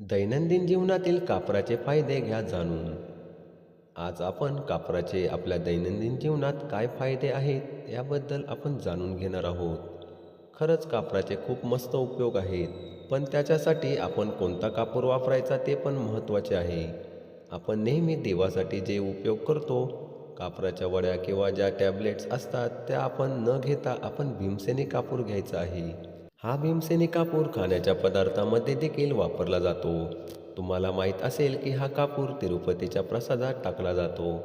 दैनंदिन जीवनातील कापराचे फायदे घ्या जाणून. आज आपण कापराचे आपल्या दैनंदिन जीवनात काय फायदे आहेत याबद्दल आपण जाणून घेणार आहोत. खरंच कापराचे खूप मस्त उपयोग आहेत पण त्याच्यासाठी आपण कोणता कापूर वापरायचा ते पण महत्त्वाचे आहे. आपण नेहमी देवासाठी जे उपयोग करतो कापराच्या वड्या किंवा ज्या टॅबलेट्स असतात त्या आपण न घेता आपण भीमसेनी कापूर घ्यायचा आहे. हा भीमसेनी कापूर खाण्याच्या पदार्थामध्ये देखील वापरला जातो. तुम्हाला माहीत असेल की हा कापूर तिरुपतीच्या प्रसादात टाकला जातो.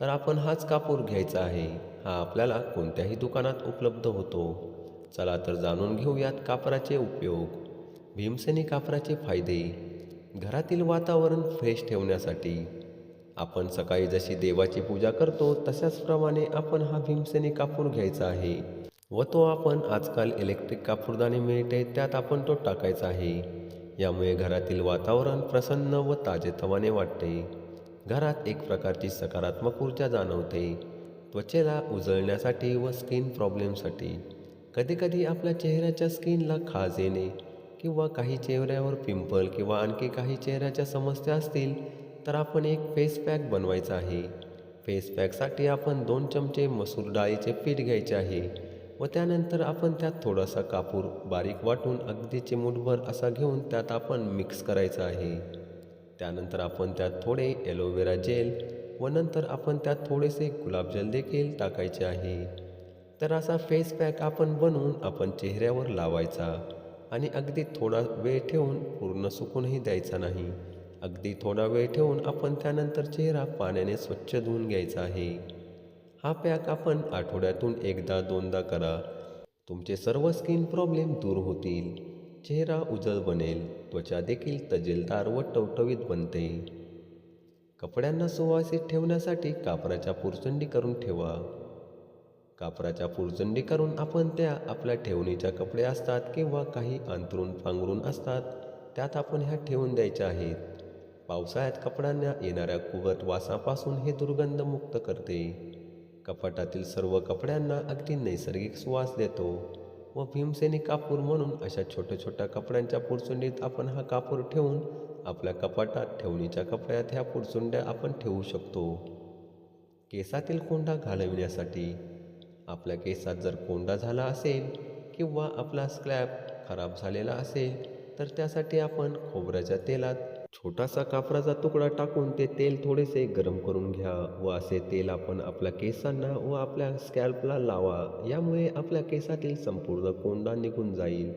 तर आपण हाच कापूर घ्यायचा आहे. हा आपल्याला कोणत्याही दुकानात उपलब्ध होतो. चला तर जाणून घेऊयात कापराचे उपयोग. भीमसेनी कापराचे फायदे. घरातील वातावरण फ्रेश ठेवण्यासाठी. आपण सकाळी जशी देवाची पूजा करतो तशाचप्रमाणे आपण हा भीमसेनी कापूर घ्यायचा आहे. व तो आपण आजकाल इलेक्ट्रिक कापूरदानी मिळते त्यात आपण तो टाकायचा आहे. यामुळे घरातील वातावरण प्रसन्न व ताजेतवाने वाटते. घरात एक प्रकारची सकारात्मक ऊर्जा जाणवते. त्वचेला उजळण्यासाठी व स्किन प्रॉब्लेमसाठी कधीकधी आपल्या चेहऱ्याच्या स्किनला खाज येणे किंवा काही चेहऱ्यावर पिंपल किंवा आणखी काही चेहऱ्याच्या समस्या असतील तर आपण एक फेस पॅक बनवायचा आहे. फेस पॅकसाठी आपण दोन चमचे मसूर डाळीचे पीठ घ्यायचे आहे. व त्यानंतर आपण त्यात थोडासा कापूर बारीक वाटून अगदी चिमूटभर असा घेऊन त्यात आपण मिक्स करायचं आहे. त्यानंतर आपण त्यात थोडे एलोवेरा जेल व नंतर आपण त्यात थोडेसे गुलाबजल देखील टाकायचे आहे. तर असा फेस पॅक आपण बनवून आपण चेहऱ्यावर लावायचा आणि अगदी थोडा वेळ ठेवून पूर्ण सुकूनही द्यायचा नाही. अगदी थोडा वेळ ठेवून आपण त्यानंतर चेहरा पाण्याने स्वच्छ धुवून घ्यायचा आहे. हा पॅक आपण आठवड्यातून एकदा दोनदा करा. तुमचे सर्व स्किन प्रॉब्लेम दूर होतील. चेहरा उजळ बनेल त्वचा देखील तजेलदार व टवटवीत बनते. कपड्यांना सुवासित ठेवण्यासाठी कापराच्या पुरचंडी करून ठेवा. कापराच्या पुरचंडी करून आपण त्या आपल्या ठेवणीच्या कपडे असतात किंवा काही अंतरून पांघरून असतात त्यात आपण ह्या ठेवून द्यायच्या आहेत. पावसाळ्यात कपड्यांना येणाऱ्या कुवत वासापासून हे दुर्गंध मुक्त करते. कपाटातील सर्व कपड्यांना अगदी नैसर्गिक सुवास देतो व भीमसेनी कापूर म्हणून अशा छोट्या छोट्या कपड्यांच्या पुरचुंडीत आपण हा कापूर ठेवून आपल्या कपाटात ठेवणीच्या कपड्यात ह्या पुरचुंड्या आपण ठेवू शकतो. केसातील कोंडा घालविण्यासाठी आपल्या केसात जर कोंडा झाला असेल किंवा आपला स्क्रॅब खराब झालेला असेल तर त्यासाठी आपण खोबऱ्याच्या तेलात छोटासा कापराचा तुकडा टाकून ते तेल थोडेसे गरम करून घ्या व असे तेल आपण आपल्या केसांना व आपल्या स्कॅल्पला लावा. यामुळे आपल्या केसातील संपूर्ण कोंडा निघून जाईल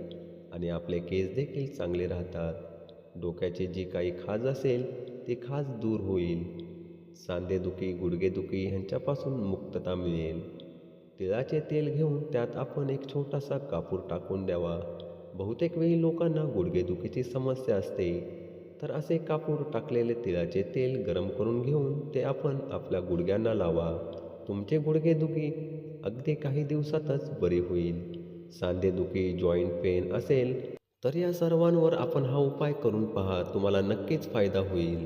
आणि आपले केस देखील चांगले राहतात. डोक्याची जी काही खाज असेल ती खाज दूर होईल. सांधेदुखी गुडघेदुखी ह्यांच्यापासून मुक्तता मिळेल. तिळाचे तेल घेऊन त्यात आपण एक छोटासा कापूर टाकून द्यावा. बहुतेक वेळी लोकांना गुडघेदुखीची समस्या असते. तर असे कापूर टाकलेले तिळाचे तेल गरम करून घेऊन ते आपण आपल्या गुडघ्यांना लावा. तुमचे गुडघेदुखी अगदी काही दिवसातच बरी होईल. सांधेदुखी जॉईंट पेन असेल तर या सर्वांवर आपण हा उपाय करून पहा. तुम्हाला नक्कीच फायदा होईल.